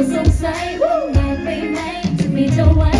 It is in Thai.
ก็สงสัยว่างาไปไหนจะมีเธอไว้